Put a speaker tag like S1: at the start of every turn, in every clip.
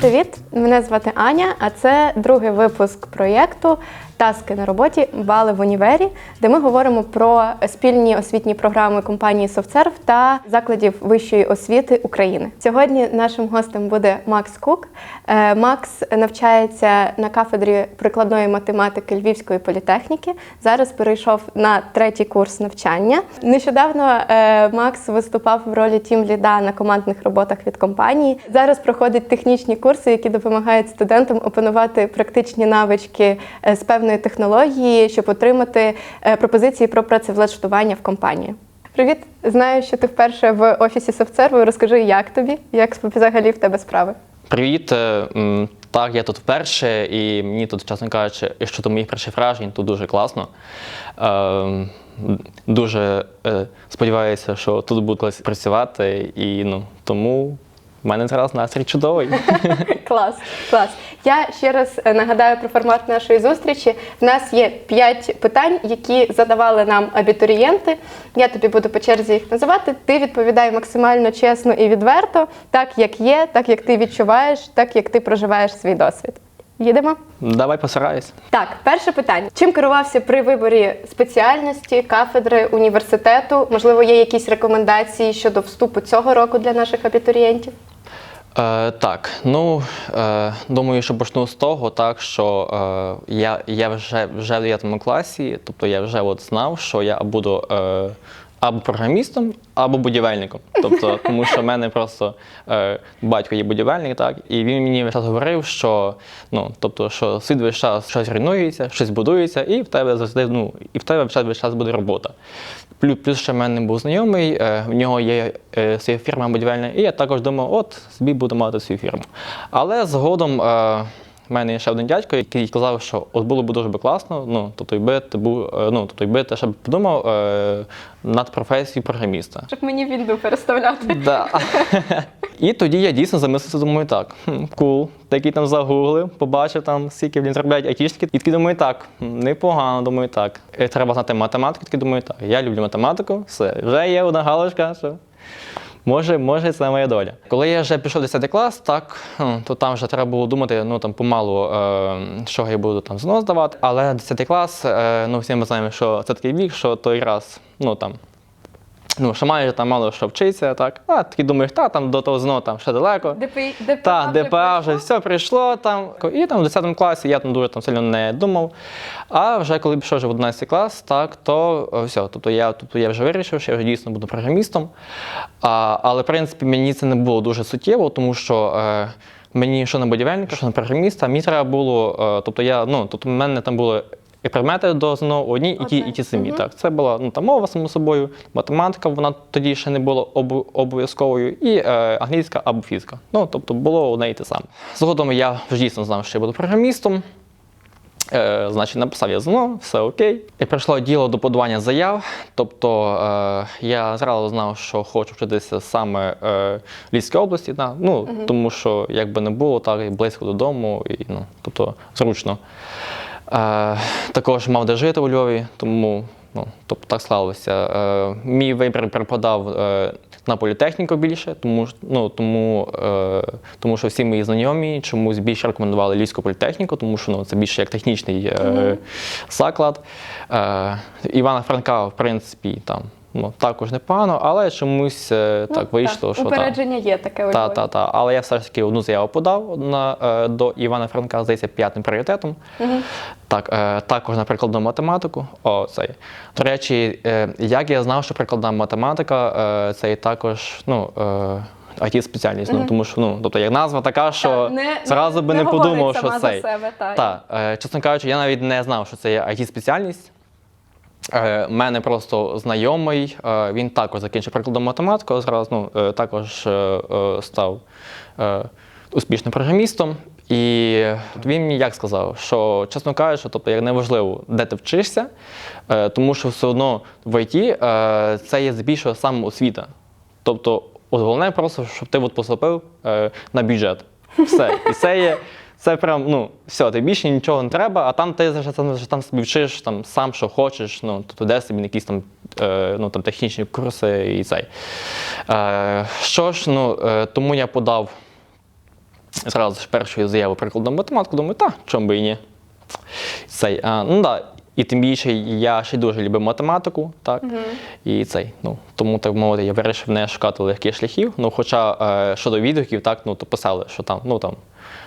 S1: привіт! Мене звати Аня, а це другий випуск проєкту Таски на роботі Бали в універі, де ми говоримо про спільні освітні програми компанії SoftServe та закладів вищої освіти України. Сьогодні нашим гостем буде Макс Кук. Е, Макс навчається на кафедрі прикладної математики Львівської політехніки. Зараз перейшов на третій курс навчання. Нещодавно е, Макс виступав в ролі тім-ліда на командних роботах від компанії. Зараз проходить технічні курси, які допомагають студентам опанувати практичні навички е, з певної технології, щоб отримати пропозиції про працевлаштування в компанії. Привіт, знаю, що ти вперше в офісі Софтсерву. Розкажи, як тобі, як взагалі в тебе справи?
S2: Привіт. е, Так, я тут вперше, і мені тут, чесно кажучи, щодо моїх перших вражень, тут дуже класно. Е, Дуже е, сподіваюся, що тут буду працювати, і ну, тому в мене зараз настрій чудовий.
S1: Клас, клас. Я ще раз е, нагадаю про формат нашої зустрічі. В нас є п'ять питань, які задавали нам абітурієнти. Я тобі буду по черзі їх називати. Ти відповідай максимально чесно і відверто, так як є, так як ти відчуваєш, так як ти проживаєш свій досвід. Їдемо?
S2: Давай постараюсь.
S1: Так, перше питання: чим керувався при виборі спеціальності, кафедри, університету? Можливо, є якісь рекомендації щодо вступу цього року для наших абітурієнтів?
S2: Е, так, ну е, думаю, що почну з того, так що е, я, я вже, вже в 9 класі, тобто я вже от знав, що я буду е, або програмістом, або будівельником. Тобто, тому що в мене просто е, батько є будівельник, так, і він мені весь час говорив, що ну, тобто, що світ весь час щось руйнується, щось будується, і в тебе завжди, ну, і в тебе весь час, весь час буде робота. Плюс, плюс ще в мене був знайомий, е, в нього є е, своя фірма будівельна, і я також думав, от собі буду мати свою фірму. Але згодом е, в мене є ще один дядько, який сказав, що от було б дуже би класно, ну тобто, якби ти був, е, ну тобто, якби ти ще б подумав е, над професією програміста.
S1: Щоб мені вінду переставляти.
S2: Да. І тоді я дійсно замислився, думаю, так, кул, такий там загуглив, побачив там, скільки він заробляють айтішки. І такий думаю, так, непогано, думаю, так. Е, Треба знати математику, такий думаю, так. Я люблю математику, все, вже є одна галочка, що може, може, це моя доля. Коли я вже пішов в 10 клас, так, то там вже треба було думати, ну там помалу, е, що я буду там знову здавати. Але 10 клас, е, ну всі ми знаємо, що це такий вік, що той раз, ну там. Ну, що майже там мало що вчиться, так. А такий думаєш, та там до того ЗНО там ще далеко.
S1: ДПІ, ДПА
S2: Та,
S1: вже
S2: ДПА вже все прийшло там. І там в 10 класі я там дуже там сильно не думав. А вже коли пішов вже в 11 клас, так, то е, все. Тобто я, тобто я вже вирішив, що я вже дійсно буду програмістом. А, але, в принципі, мені це не було дуже суттєво, тому що. Е, Мені що на будівельника, що на програміста, мені треба було, е, тобто я, ну, тобто в мене там були і предмети до ЗНО одні і ті, і ті самі.
S1: Мгм.
S2: Так, це була ну, там, мова, само собою, математика, вона тоді ще не була обу- обов'язковою, і е, англійська або фізика. Ну, тобто було одне і те саме. Згодом я вже дійсно знав, що я буду програмістом. Е, значить, написав я ЗНО, все окей. І прийшло діло до подавання заяв. Тобто е, я зразу знав, що хочу вчитися саме е, в Львівській області, да. ну, тому що якби не було, так і близько додому, і ну, тобто зручно. Е, також мав де жити у Львові, тому ну, тобто, так склалося. Е, мій вибір припадав е, на політехніку більше, тому, ну, тому, е, тому що всі мої знайомі чомусь більше рекомендували Львівську політехніку, тому що ну, це більше як технічний е, заклад. Е, Івана Франка, в принципі, там. Ну, також непогано, але чомусь е,
S1: Ну,
S2: так вийшло, що так.
S1: Упередження є таке у
S2: Та, та, та. Але я все ж таки одну заяву подав на, е, до Івана Франка, здається, п'ятим пріоритетом. Так, е, також на прикладну математику. О, це. є. До речі, е, як я знав, що прикладна математика е, це і також ну, е, it спеціальність. Ну, тому що ну, тобто, як назва така, що
S1: Та, не-
S2: зразу би
S1: не
S2: не, подумав, що це.
S1: та.
S2: Е, чесно кажучи, я навіть не знав, що це є it спеціальність Е, мене просто знайомий, е, він також закінчив прикладом математику, зразу ну, е, також став успішним програмістом. І він мені як сказав, що, чесно кажучи, тобто, як неважливо, де ти вчишся, тому що все одно в е, це є збільшує самоосвіта. Тобто, головне просто, щоб ти от поступив на бюджет. Все. І це є. Це прям, ну, все, тобі більше нічого не треба, а там ти вже там, там собі вчиш там, сам, що хочеш, ну, тобто де собі якісь там, е, ну, там технічні курси і цей. Е, що ж, ну, е, тому я подав зразу ж першою заявою прикладом математику, думаю, та, чому би і ні. Цей, а, ну да, і тим більше я ще дуже любив математику, так. І цей, ну, тому так мовити, я вирішив не шукати легких шляхів. Ну, хоча е, щодо відгуків, так, ну, то писали, що там, ну там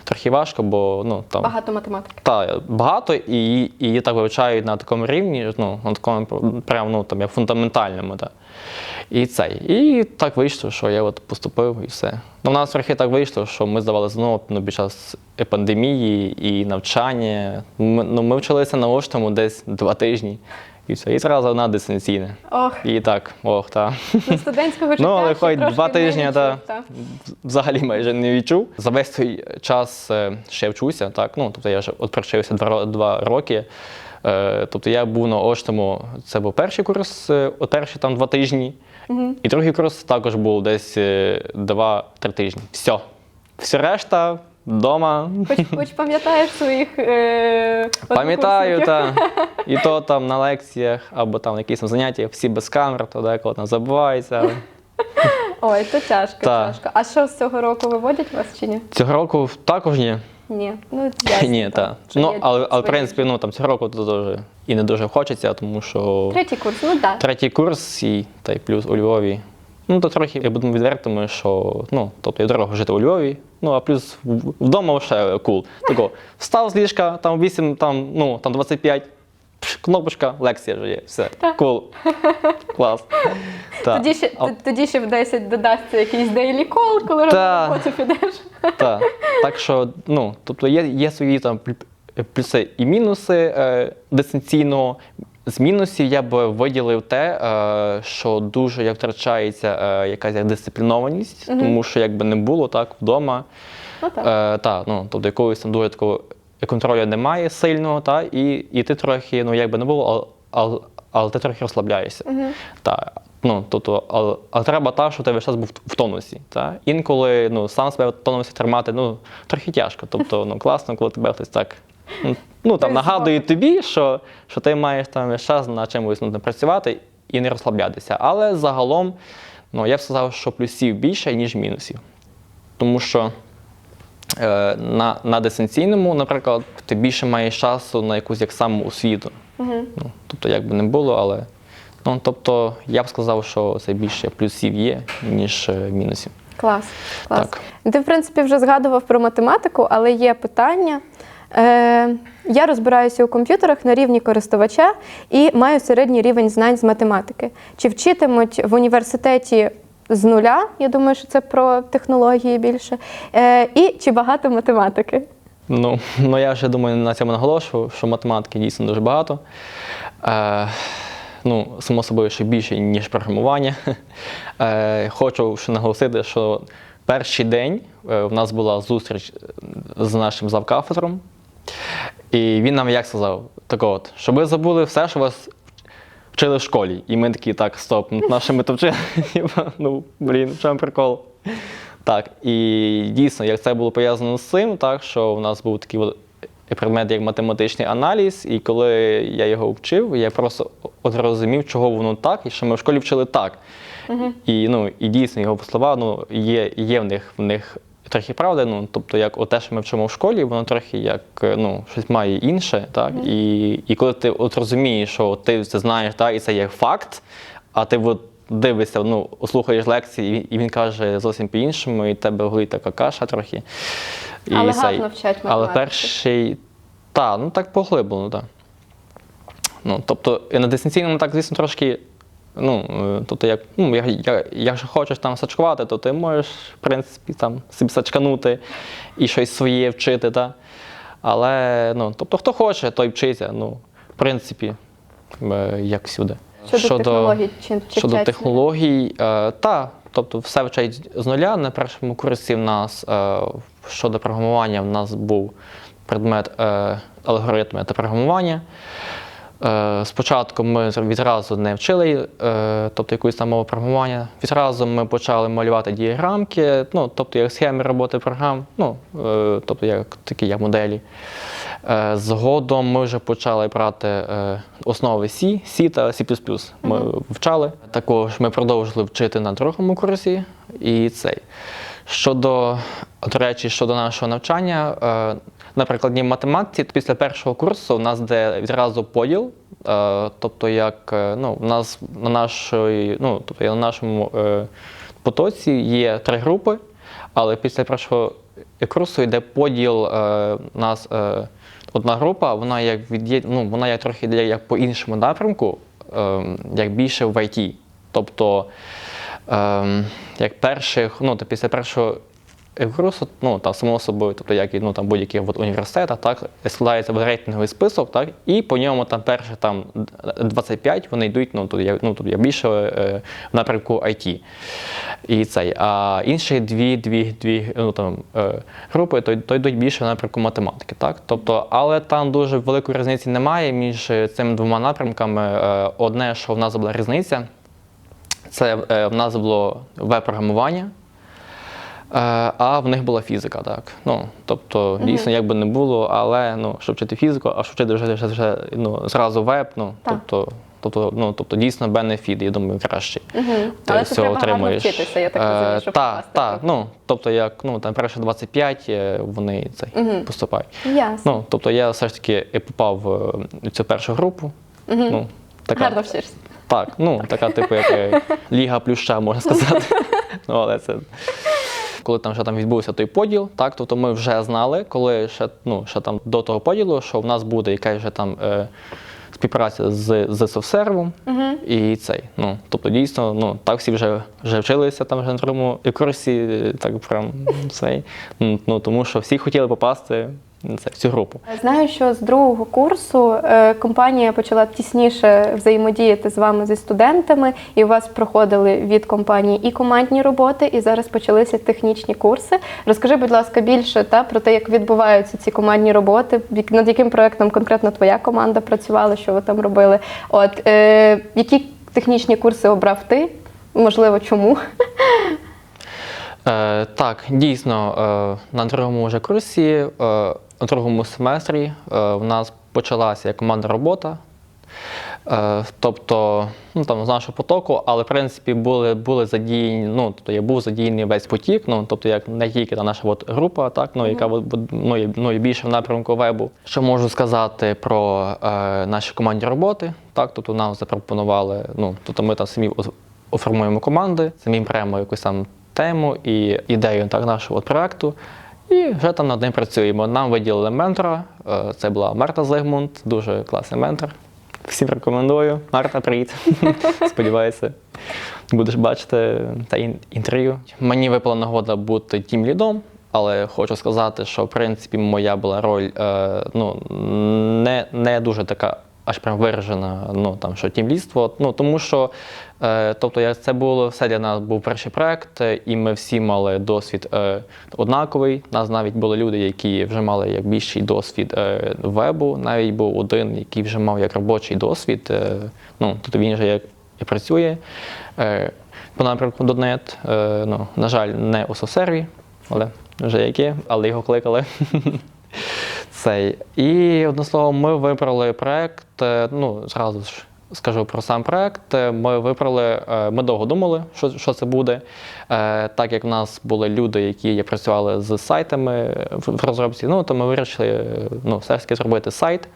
S2: трохи важко, бо ну там.
S1: Багато математики.
S2: Та, багато, і, і її так вивчають на такому рівні, ну, на такому прям, ну, там, як фундаментальному. Та. І цей. І так вийшло, що я от поступив і все. Ну, в нас трохи так вийшло, що ми здавали знову ну, під час пандемії і навчання. Ми, ну, ми вчилися на оштому десь два тижні. І все. І зразу на дистанційне.
S1: Ох,
S2: І так, ох, та.
S1: до студентського життя.
S2: Ну, але
S1: ще
S2: хоч
S1: трошки
S2: два
S1: не
S2: тижні,
S1: відчув,
S2: та,
S1: та.
S2: взагалі майже не відчув. За весь той час е, ще вчуся, так, ну, тобто я вже от привчився два, ро- два роки. Е, Тобто я був на очному, це був перший курс, е, от перші там два тижні. І другий курс також був десь е, два-три тижні. Все. Все решта вдома.
S1: Хоч, хоч пам'ятаєш своїх е,
S2: Пам'ятаю,
S1: однокурсників?
S2: та. І то там на лекціях або там на якісь там заняттях всі без камер, то деколи там забувається. Але
S1: Ой, то тяжко,
S2: Та.
S1: тяжко. А що з цього року виводять вас чи ні?
S2: Цього року також ні.
S1: Ні. Ну, ясно,
S2: Ні, так.
S1: що
S2: Ну,
S1: є
S2: але, але в
S1: свої.
S2: принципі, ну там цього року то дуже і не дуже хочеться, тому що
S1: Третій курс, ну так.
S2: третій курс і та й плюс у Львові. Ну, то трохи я буду відвертими, що ну, тобто я дорого жити у Львові. Ну, а плюс вдома ще кул. Тако, встав з ліжка, там 8, там, ну, там 25, пш, кнопочка, лекція вже є. Все. Кул. Клас. Та.
S1: Тоді ще,
S2: А-
S1: тоді ще в 10 додасться якийсь daily call, коли
S2: Та.
S1: на роботу підеш.
S2: Так. Так що, ну, тобто є, є свої там плю- плюси і мінуси е, дистанційного. З мінусів я б виділив те, е, що дуже як втрачається е, якась як дисциплінованість, тому що якби не було так вдома.
S1: Ну так.
S2: Е, та, ну, тобто якогось там дуже такого контролю немає сильного, та, і, і ти трохи, ну якби не було, але, але, ти трохи розслабляєшся. Та, ну, тобто, але, але треба так, щоб ти весь час був в тонусі. Та. Інколи ну, сам себе в тонусі тримати ну, трохи тяжко. Тобто ну, класно, коли тебе хтось так. Ну, там, нагадує тобі, що, що ти маєш там час на чимось ну, працювати і не розслаблятися. Але загалом, ну, я б сказав, що плюсів більше, ніж мінусів. Тому що е, на, на дистанційному, наприклад, ти більше маєш часу на якусь як самоосвіту. Ну, тобто, як би не було, але. Ну, тобто, я б сказав, що це більше плюсів є, ніж е, мінусів.
S1: Клас. клас.
S2: Так.
S1: Ти, в принципі, вже згадував про математику, але є питання. Е, я розбираюся у комп'ютерах на рівні користувача і маю середній рівень знань з математики. Чи вчитимуть в університеті з нуля? Я думаю, що це про технології більше. Е, і чи багато математики?
S2: Ну, ну я вже думаю, на цьому наголошую, що математики дійсно дуже багато. Е, ну, само собою, ще більше, ніж програмування. Е, хочу ще наголосити, що перший день е, в нас була зустріч з нашим завкафедром. І він нам як сказав, так от, щоб ви забули все, що вас вчили в школі. І ми такі, так, стоп, ну, ми то вчили? Ну, блін, в чому прикол? Так, і дійсно, як це було пов'язано з цим, так, що в нас був такий предмет, як математичний аналіз, і коли я його вчив, я просто от розумів, чого воно так, і що ми в школі вчили так. І, ну, і дійсно його слова ну, є, є в них в них трохи правди. Ну, тобто, як те, що ми вчимо в школі, воно трохи як е, ну, щось має інше. Так? І, і коли ти от розумієш, що ти це знаєш, так, і це є факт, а ти от дивишся, ну, слухаєш лекції, і він каже зовсім по-іншому, і тебе голові така каша трохи. І
S1: Але
S2: цей-
S1: гарно вчать
S2: Але перший, так, ну так поглиблено, так. Ну, тобто, і на дистанційному так, звісно, трошки. Ну, тобто, як, ну, як, як, якщо хочеш там сачкувати, то ти можеш, в принципі, там собі сачканути і щось своє вчити. Та? Але, ну, тобто, хто хоче, той вчиться. Ну, в принципі, е, як всюди.
S1: Щодо, технологій, чи, чи
S2: Щодо технологій, е, та, тобто все вчать з нуля. На першому курсі в нас е, щодо програмування в нас був предмет е, алгоритми та програмування. Е, спочатку ми відразу не вчили, е, тобто якусь там мову програмування. Відразу ми почали малювати діаграмки, ну, тобто як схеми роботи програм, ну, е, тобто як такі як моделі. Згодом ми вже почали брати основи C, C та C++. Ми вчали. Також ми продовжили вчити на другому курсі І цей. Щодо, до речі, щодо нашого навчання, на прикладній математиці, то після першого курсу у нас де відразу поділ. Е, тобто, як е, ну, у нас на нашої, ну, тобто на нашому е, потоці є три групи, але після першого курсу йде поділ у нас. Одна група, вона як від'є, ну, вона як трохи йде як по іншому напрямку, як більше в ІТ. Тобто, ем, як перших, ну, то після першого курсу, ну, там, само собою, тобто, як і ну, там, будь-яких от, університетах, так, складається рейтинговий список, так, і по ньому там перших там, 25 вони йдуть, ну, тут, я, ну, тут я більше е, в напрямку IT. І цей. А інші дві, дві, дві ну, там, е, групи, то, то йдуть більше в напрямку математики. Так? Тобто, але там дуже великої різниці немає між цими двома напрямками. Е, Одне, що в нас була різниця, це е, в нас було веб-програмування. Е, А в них була фізика, так. Ну, тобто, дійсно, як би не було, але ну, щоб вчити фізику, а щоб вчити вже, вже, вже ну, зразу веб, ну,
S1: Так.
S2: тобто, тобто, ну, тобто дійсно бенефіт, я думаю, кращий.
S1: Угу.
S2: Ти
S1: Але це гарно
S2: отримуєш.
S1: вчитися, я так розумію, щоб
S2: Так, так, ну, тобто, як ну, там перше 25 е, вони цей, поступають.
S1: Ясно.
S2: Ну, тобто я все ж таки і попав в цю першу групу. Ну, така,
S1: Гарно вчишся.
S2: так, ну, така, типу, як е, Ліга плюща, можна сказати. ну, але це. Коли там вже там відбувся той поділ, так, тобто ми вже знали, коли ще, ну, ще там до того поділу, що в нас буде якась вже там е, співпраця з, з софсервом і цей. Ну, тобто дійсно, ну, так всі вже, вже вчилися там вже на другому курсі, так прям цей. Ну, тому що всі хотіли попасти це, в цю групу.
S1: Знаю, що з другого курсу е, компанія почала тісніше взаємодіяти з вами зі студентами, і у вас проходили від компанії і командні роботи, і зараз почалися технічні курси. Розкажи, будь ласка, більше та про те, як відбуваються ці командні роботи, над яким проектом конкретно твоя команда працювала, що ви там робили. От е, які технічні курси обрав ти? Можливо, чому?
S2: Е, так, дійсно, е, на другому вже курсі, е, на другому семестрі е, в нас почалася як командна робота. Е, тобто, ну там з нашого потоку, але в принципі були, були задіяні, ну тобто я був задіяний весь потік, ну тобто як не тільки та наша от група, так ну яка ну, є- ну, є більше в напрямку вебу. Що можу сказати про е, наші командні роботи? Так, тобто нам запропонували, ну тобто ми там самі оформуємо команди, самі беремо якусь там тему і ідею так нашого от проекту. І вже там над ним працюємо. Нам виділили ментора. е, Це була Марта Зигмунд, дуже класний ментор. Всім рекомендую. Марта, привіт. Сподіваюся, будеш бачити ін- інтерв'ю. Мені випала нагода бути тім лідом, але хочу сказати, що в принципі моя була роль е, ну, не, не дуже така. Аж прям виражена, ну там що тімліство. Ну тому що е, тобто, я, це було все для нас був перший проект, е, і ми всі мали досвід е, однаковий. Нас навіть були люди, які вже мали як більший досвід е, вебу. Навіть був один, який вже мав як робочий досвід. Е, ну тобто він вже як і працює. Е, по напрямку .NET, е, ну, на жаль, не у софсерві, але вже яке, але його кликали. Цей. І одне слово, ми вибрали проект. е, Ну, зразу ж скажу про сам проект. Е, Ми вибрали, е, ми довго думали, що, що це буде. Так як в нас були люди, які працювали з сайтами в розробці, ну то ми вирішили ну, все ж таки зробити сайт.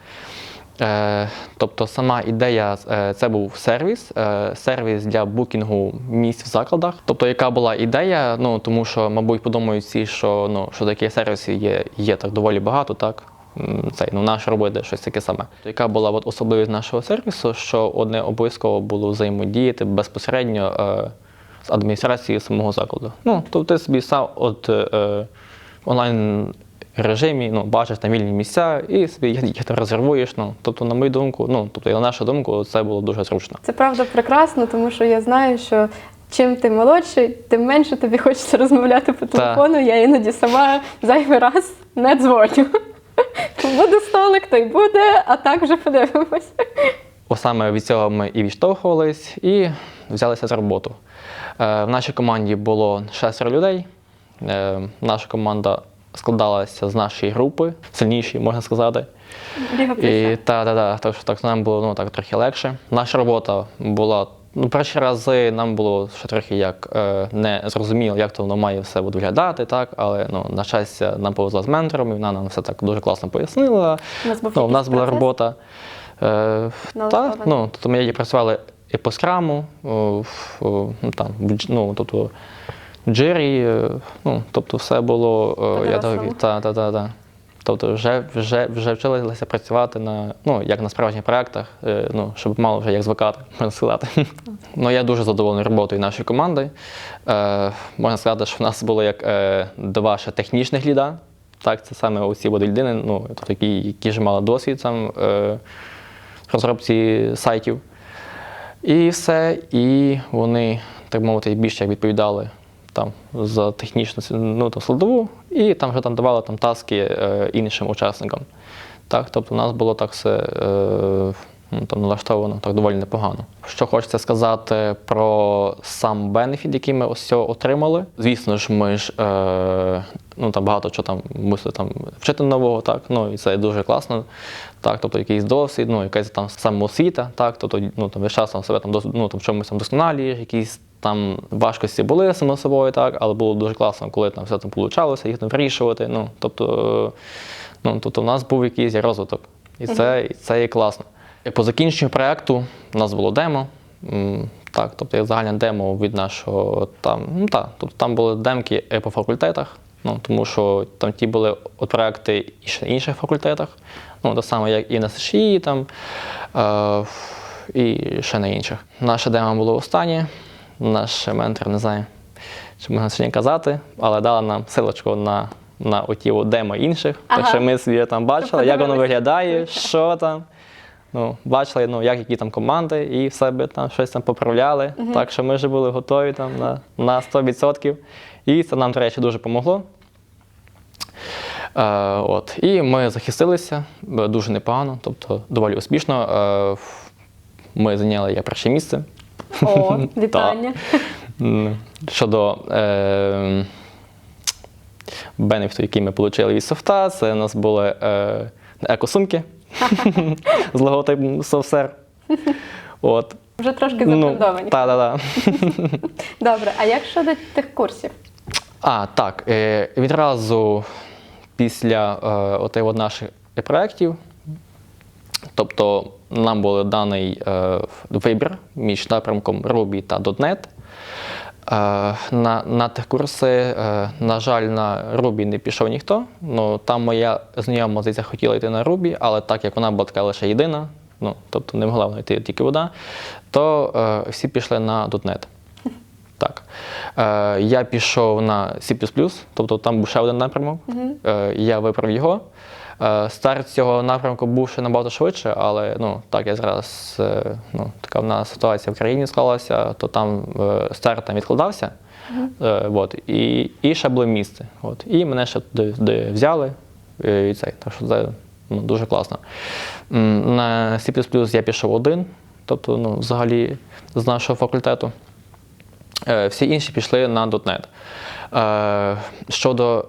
S2: Тобто сама ідея це був сервіс, сервіс для букінгу місць в закладах. Тобто, яка була ідея? Ну тому що, мабуть, подумають всі, що ну що такі сервіси є, є так доволі багато, так. Цей, ну, наш робити щось таке саме. Яка була от особливість нашого сервісу, що одне обов'язково було взаємодіяти безпосередньо е, з адміністрацією самого закладу. Ну, тобто ти собі сам от е, онлайн режимі ну, бачиш там вільні місця і собі їх, резервуєш. Ну, тобто, на мою думку, ну, тобто, на нашу думку, це було дуже зручно.
S1: Це правда прекрасно, тому що я знаю, що чим ти молодший, тим менше тобі хочеться розмовляти по телефону. Я іноді сама зайвий раз не дзвоню. Буде столик, то й буде, а так вже подивимось.
S2: Саме від цього ми і відштовхувались, і взялися за роботу. Е, в нашій команді було шестеро людей. Е, наша команда складалася з нашої групи, сильніші, можна сказати. І та, та, та, так що так нам було ну, так, трохи легше. Наша робота була Ну, перші рази нам було ще трохи як е, не зрозуміло, як то воно має все буде виглядати, так. Але ну, на щастя, нам повезло з ментором, і вона нам все так дуже класно пояснила.
S1: У нас був
S2: Ну, у нас була
S1: процес?
S2: робота. Е, та, ну, тобто ми її працювали і по скраму, о, в, о, ну, там, ну, тобто, джирі, е, ну, тобто все було, е, я так, та, та, та, та. Тобто вже, вже, вже вчилися працювати на, ну, як на справжніх проєктах, е, ну, щоб мало вже як звикати, можна сказати. ну, я дуже задоволений роботою нашої команди. Е, можна сказати, що в нас було як е, два ще технічних ліда. Так, це саме оці от людини, ну, тобто, які, які вже мали досвід там, е, розробці сайтів. І все. І вони, так мовити, більше відповідали там, за технічну ну, там, складову, і там вже там давали там, таски е, іншим учасникам. Так, тобто у нас було так все е, ну, там, налаштовано так доволі непогано. Що хочеться сказати про сам бенефіт, який ми ось цього отримали. Звісно ж, ми ж е, ну, там багато чого там мусили там, вчити нового, так, ну, і це дуже класно. Так, тобто якийсь досвід, ну, якась там самоосвіта, так, тобто ну, там, весь час там, себе там, ну, там, чомусь там досконалієш, якісь там важкості були само собою, так, але було дуже класно, коли там все там получалося, їх там вирішувати. Ну, тобто, е, ну, тобто в нас був якийсь розвиток. І це, і це є класно. І по закінченню проєкту у нас було демо. Так, тобто як загальне демо від нашого там, ну так, тобто там були демки по факультетах, ну тому що там ті були от проекти і ще на інших факультетах, ну так само, як і на СШІ, там е, і ще на інших. Наше демо було останнє. Наш ментор не знаю, чи можна сьогодні казати, але дала нам силочку на, на оті демо інших. Так що ми собі там бачили, як воно виглядає, що там. Ну, бачили, ну, як які там команди, і в себе там щось там поправляли. Так що ми вже були готові там на, на 100%. І це нам, до речі, дуже допомогло. Е, от. І ми захистилися е, дуже непогано, тобто доволі успішно. Е, ми зайняли я перше місце.
S1: О, вітання.
S2: Щодо е, бенефіту, який ми отримали від софта, це у нас були е, екосумки з логотипом SoftServe. От.
S1: Вже трошки
S2: Ну,
S1: закордовані.
S2: та, та, та.
S1: Добре, а як щодо тих курсів?
S2: А, так. Е, відразу після е, от наших проєктів, тобто нам був даний е, вибір між напрямком Ruby та .NET. Е, на, на тих курси, е, на жаль, на Ruby не пішов ніхто. Ну, там моя знайома здається, хотіла йти на Ruby, але так як вона була така лише єдина, ну, тобто не могла вона йти тільки вона, то е, всі пішли на .NET. Так. Е, я пішов на C, тобто там був ще один напрямок. Е, я вибрав його. Е, старт цього напрямку був ще набагато швидше, але ну, так я зараз, е, ну, така в нас ситуація в країні склалася, то там е, старт там відкладався. Е, от, і, і ще було місце. От, і мене ще туди, туди взяли. І цей, так що це ну, дуже класно. На C я пішов один, тобто ну, взагалі з нашого факультету. Всі інші пішли на .NET. Щодо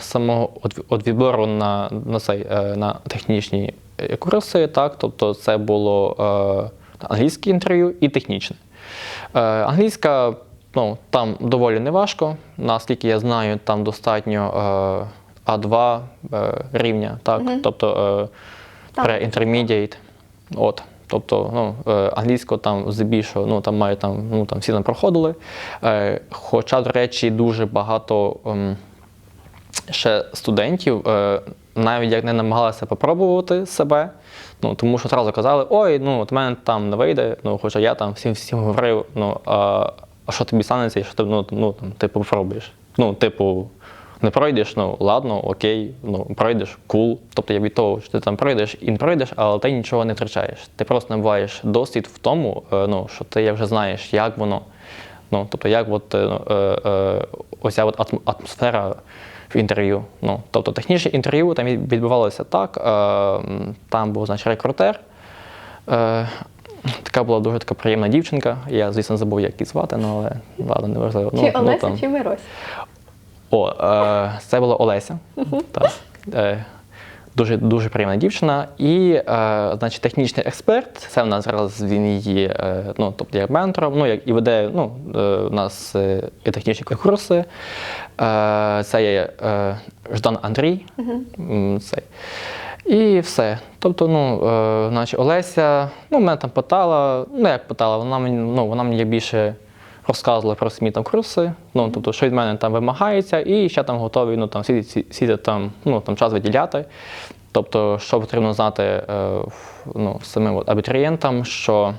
S2: самого от відбору на, на, цей, е, на технічні е, курси, так, тобто це було е, англійське інтерв'ю і технічне. Е, Англійська ну, там доволі неважко. Наскільки я знаю, там достатньо е, А2 е, рівня, так, тобто е, pre-intermediate. От. Тобто, ну, е, англійську там здебільшого, ну там мають там, ну там всі там проходили. Е, хоча, до речі, дуже багато ем, ще студентів, е, навіть як не намагалися попробувати себе, ну тому що одразу казали, ой, ну от мене там не вийде. Ну, хоча я там всім всім говорив, ну а, а що тобі станеться, якщо ти ну, ну, там, типу, попробуєш. Ну, типу, не пройдеш, ну ладно, окей, ну пройдеш, кул. Тобто я від того, що ти там пройдеш і не пройдеш, але ти нічого не втрачаєш. Ти просто набуваєш досвід в тому, е, ну, що ти вже знаєш, як воно. Ну, тобто, як от, е, е, е, оця от атмосфера в інтерв'ю. Ну, тобто технічне інтерв'ю там відбувалося так. Е, там був значить, рекрутер. Е, така була дуже така приємна дівчинка. Я, звісно, забув, як її звати, ну, але ладно, не важливо.
S1: Чи
S2: ну, ну,
S1: Олеся,
S2: там.
S1: чи Мирось?
S2: О, е, це була Олеся. Так. Е, Дуже дуже приємна дівчина. І е, значить, технічний експерт. Це в нас зараз він її, е, ну тобто як ментором, ну як і веде. Ну е, у нас е, і технічні курси. Е, це є е, Ждан Андрій. М, Цей. І все. Тобто, ну, е, значить, Олеся, ну, мене там питала, ну як питала, вона мені, ну, вона мені більше розказувала про самі там курси, ну, тобто, що від мене там вимагається, і ще там готові ну, там, всі, всі там, ну, там час виділяти. Тобто, що потрібно знати е, ну, самим абітурієнтам, що,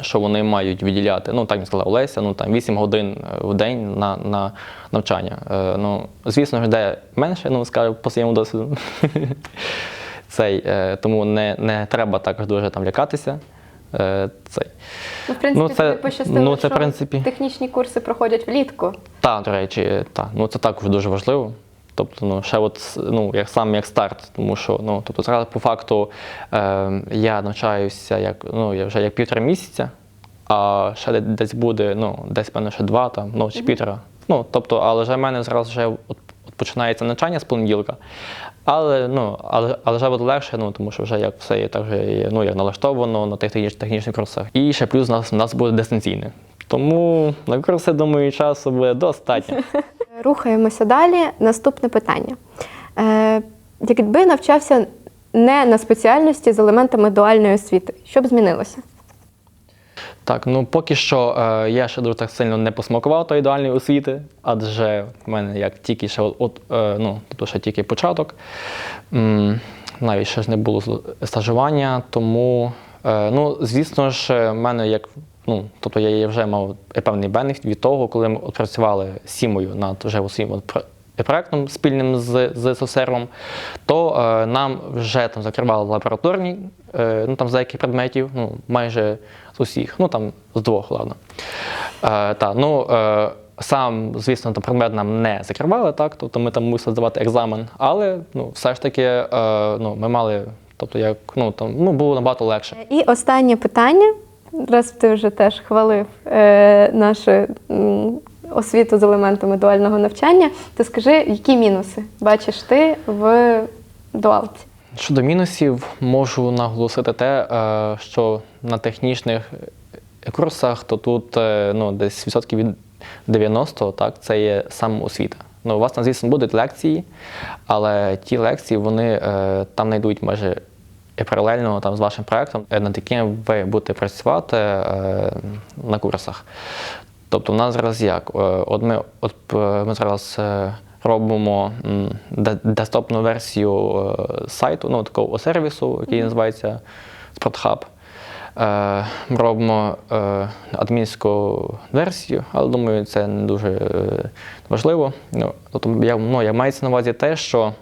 S2: що вони мають виділяти, ну так мені сказала Олеся, ну там 8 годин е, в день на, на навчання. Е, ну, звісно ж, де менше, ну скажу по своєму досвіду. Цей, е, тому не, не треба також дуже там лякатися. Е, цей.
S1: Ну, в принципі,
S2: Ну, це-
S1: тобі пощастило,
S2: ну, це,
S1: що
S2: принципі-
S1: технічні курси проходять влітку.
S2: Так, до речі, так. Ну це також дуже важливо. Тобто, ну, ще от, ну, як сам як старт, тому що ну, тобто, зараз по факту е, я навчаюся як, ну, я вже як півтора місяця, а ще десь буде, ну, десь певно, ще два там, ну, чи півтора. Ну, тобто, але вже в мене зараз вже от, от починається навчання з понеділка. Але, ну, але, але вже буде легше, ну, тому що вже як все є, так вже є, ну, як налаштовано на тих техніч- технічних курсах. І ще плюс у нас, у нас буде дистанційне. Тому на курси, думаю, часу буде достатньо.
S1: Рухаємося далі. Наступне питання. Е, якби навчався не на спеціальності з елементами дуальної освіти, що б змінилося?
S2: Так, ну поки що е, я ще дуже так сильно не посмакував тої ідеальної освіти, адже в мене як тільки ще от, е, ну, тобто ще тільки початок. М, навіть ще ж не було стажування, тому е, ну, звісно ж, е, в мене як. Ну, тобто я вже мав певний бенефіт від того, коли ми працювали сімою над вже своїм от про- проектом спільним з, з СОСЕРВом, то е, нам вже там закривали лабораторні, е, ну там з деяких предметів, ну майже з усіх, ну там з двох, ладно. Е, та, ну, е, сам, звісно, там предмет нам не закривали, так, тобто ми там мусили здавати екзамен, але ну, все ж таки е, ну, ми мали, тобто як, ну, там, ну, було набагато легше.
S1: І останнє питання. Раз ти вже теж хвалив е, нашу освіту з елементами дуального навчання, то скажи, які мінуси бачиш ти в дуалці?
S2: Щодо мінусів, можу наголосити те, е, що на технічних курсах, то тут е, ну, десь відсотків від 90, так, це є самоосвіта. Ну, у вас там, звісно, будуть лекції, але ті лекції вони е, там не йдуть майже паралельно там, з вашим проєктом, над яким ви будете працювати на курсах. Тобто, в нас зараз як? От ми, от, ми зараз робимо десктопну версію е, сайту, ну, такого сервісу, який називається SportHub. Е, Ми робимо е, адмінську версію, але думаю, це не дуже е, важливо. Ну, тобто, я, ну, я мається на увазі те, що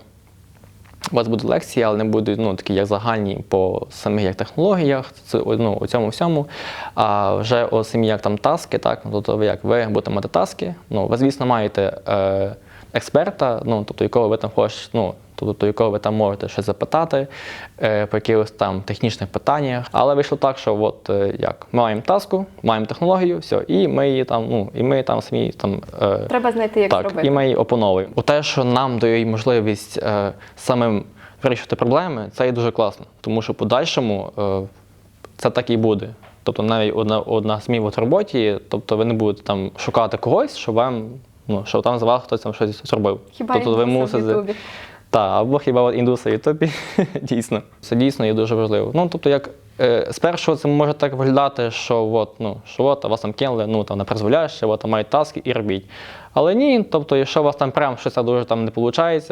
S2: у вас будуть лекції, але не будуть ну, такі як загальні по самих як технологіях, це, ну, у цьому всьому. А вже о самі як там таски, так, ну, тобто ви як ви будете мати таски, ну, ви, звісно, маєте е, експерта, ну, тобто якого ви там хочете, ну, тобто до якого ви там можете щось запитати е, по якихось там технічних питаннях. Але вийшло так, що от е, як ми маємо таску, маємо технологію, все, і ми її там, ну, і ми там самі там. Е,
S1: Треба знайти, як
S2: так,
S1: зробити.
S2: і ми її опановуємо. У те, що нам дає можливість е, самим вирішити проблеми, це є дуже класно, тому що в подальшому е, це так і буде. Тобто навіть одна, одна самій от роботі, тобто ви не будете там шукати когось, щоб вам, ну, щоб там за вас хтось там щось зробив.
S1: Хіба
S2: тобто ви
S1: в
S2: мусите.
S1: Ютубі?
S2: Так, або хіба от індуси в Ютубі, дійсно. Це дійсно є дуже важливо. Ну, тобто, як е, спершу це може так виглядати, що от, ну, що от, вас там кинули, ну там не призволяще, от там мають таски і робіть. Але ні, тобто, якщо у вас там прям щось дуже там не виходить,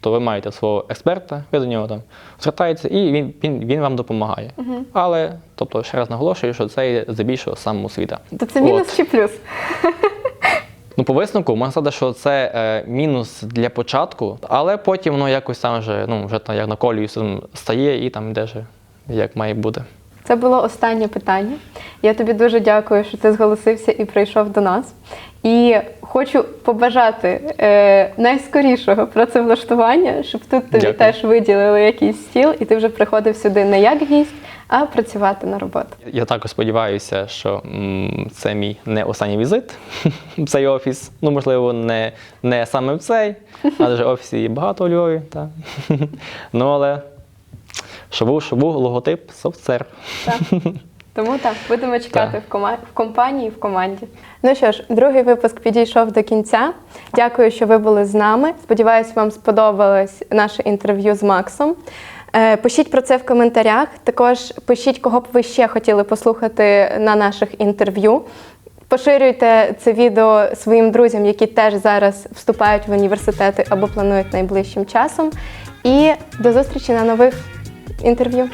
S2: то ви маєте свого експерта, ви до нього там звертаєтеся, і він, він, він вам допомагає. Але, тобто, ще раз наголошую, що це є здебільшого самоосвіта.
S1: То це мінус
S2: От.
S1: чи плюс?
S2: Ну, по висновку можна сказати, що це е, мінус для початку, але потім воно якось там вже, ну, вже там, як на колію стає і там йде вже як має бути.
S1: Це було останнє питання. Я тобі дуже дякую, що ти зголосився і прийшов до нас. І хочу побажати е, найскорішого працевлаштування, щоб тут тобі
S2: Дякую.
S1: теж виділили якийсь стіл, і ти вже приходив сюди не як гість, а працювати на роботу.
S2: Я також сподіваюся, що це мій не останній візит в цей офіс. Ну, можливо, не, не саме в цей, адже офісів є багато у Львові. Та. ну, але що був, що був логотип софтсерв.
S1: Так. Тому так, будемо чекати
S2: Так.
S1: в, кома- в компанії, в команді. Ну що ж, другий випуск підійшов до кінця. Дякую, що ви були з нами. Сподіваюсь, вам сподобалось наше інтерв'ю з Максом. Е, Пишіть про це в коментарях. Також пишіть, кого б ви ще хотіли послухати на наших інтерв'ю. Поширюйте це відео своїм друзям, які теж зараз вступають в університети або планують найближчим часом. І до зустрічі на нових інтерв'ю.